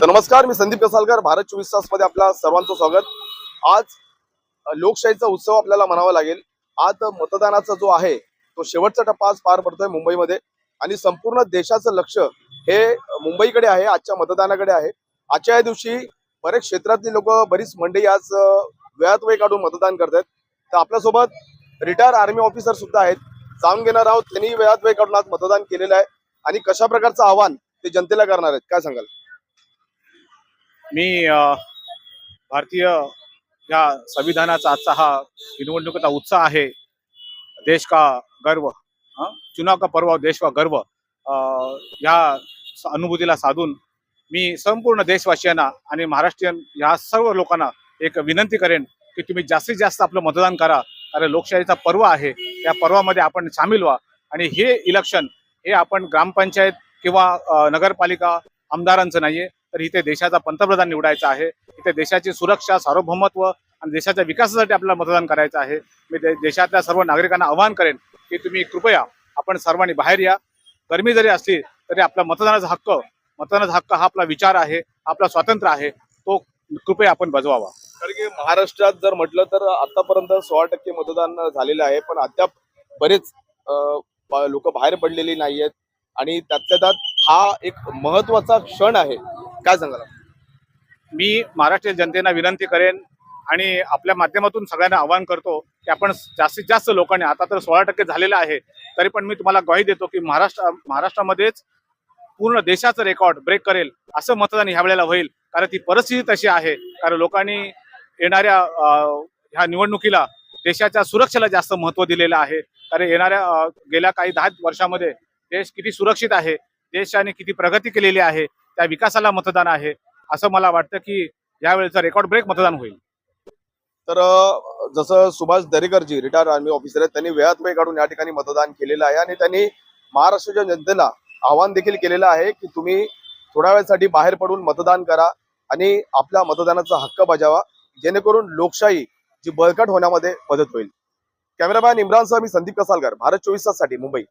तर नमस्कार मी संदीप कसालकर भारत चोवीस तासमध्ये आपल्या सर्वांचं स्वागत. आज लोकशाहीचा उत्सव आपल्याला म्हणावा लागेल. आज मतदानाचा जो आहे तो शेवटचा टप्पा आज पार पडतोय मुंबईमध्ये. आणि संपूर्ण देशाचं लक्ष हे मुंबईकडे आहे आजच्या मतदानाकडे आहे. आजच्या या दिवशी बरेच क्षेत्रातली लोक बरीच मंडई आज वेळात वेळ काढून मतदान करतात तर आपल्यासोबत रिटायर आर्मी ऑफिसर सुद्धा आहेत. जाऊन घेणार आहोत. त्यांनी वेळात वेळ काढून आज मतदान केलेलं आहे. आणि कशा प्रकारचं आव्हान ते जनतेला करणार आहेत काय सांगाल? मी भारतीय या संविधानाचा आजचा हा निवडणुकीचा उत्साह आहे. देश का गर्व चुनाव का पर्व देश का गर्व या अनुभूतीला साधून मी संपूर्ण देशवासियांना आणि महाराष्ट्रीयन या सर्व लोकांना एक विनंती करेन की तुम्ही जास्तीत जास्त आपलं मतदान करा. कारण लोकशाहीचा पर्व आहे. त्या पर्वामध्ये आपण सामील व्हा. आणि हे इलेक्शन हे आपण ग्रामपंचायत किंवा नगरपालिका आमदारांचं नाही आहे तर इथे देशाचा पंतप्रधान निवडायचा आहे. इथे देशाची सुरक्षा सार्वभौमत्व आणि देशाच्या विकासासाठी आपल्याला मतदान करायचं आहे. मी देशातल्या सर्व नागरिकांना आवाहन करेन की तुम्ही कृपया आपण सर्वांनी बाहेर या. गरमी जरी असली तरी आपला मतदानाचा हक्क मतदानाचा हक्क हा आपला विचार आहे आपला स्वातंत्र्य आहे. तो कृपया आपण बजवावा. कारण की महाराष्ट्रात जर म्हटलं तर आतापर्यंत सोळा टक्के मतदान झालेलं आहे पण अद्याप बरेच लोक बाहेर पडलेली नाही आहेत आणि त्यातल्या त्यात हा एक महत्त्वाचा क्षण आहे. काय सांगाल मी महाराष्ट्रीय जनतेला विनंती करेन आणि आपल्या माध्यमातून सगळ्यांना आवाहन करतो की आपण जास्तीत जास्त लोकांनी आता तर सोळा टक्के झालेलं आहे तरी पण मी तुम्हाला ग्वाही देतो की महाराष्ट्र महाराष्ट्रामध्येच पूर्ण देशाचं रेकॉर्ड ब्रेक करेल असं मतदान ह्या वेळेला होईल. कारण ती परिस्थिती तशी आहे. कारण लोकांनी येणाऱ्या ह्या निवडणुकीला देशाच्या सुरक्षेला जास्त महत्त्व दिलेलं आहे. कारण येणाऱ्या गेल्या काही दहा वर्षामध्ये देश किती सुरक्षित आहे देशाने किती प्रगती केलेली आहे त्या विकासाला मतदान आहे असं मला वाटतं की यावेळेचं रेकॉर्ड ब्रेक मतदान होईल. तर जसं सुभाष दरेकरजी रिटायर आर्मी ऑफिसर आहेत त्यांनी वेळात वेळ काढून या ठिकाणी मतदान केलेलं आहे आणि त्यांनी महाराष्ट्राच्या जनतेला आवाहन देखील केलेलं आहे की तुम्ही थोड्या वेळासाठी बाहेर पडून मतदान करा आणि आपल्या मतदानाचा हक्क बजावा जेणेकरून लोकशाही जी बळकट होण्यामध्ये मदत होईल. कॅमेरामॅन इम्रानसह मी संदीप कसालकर भारत चोवीस ताससाठी मुंबई.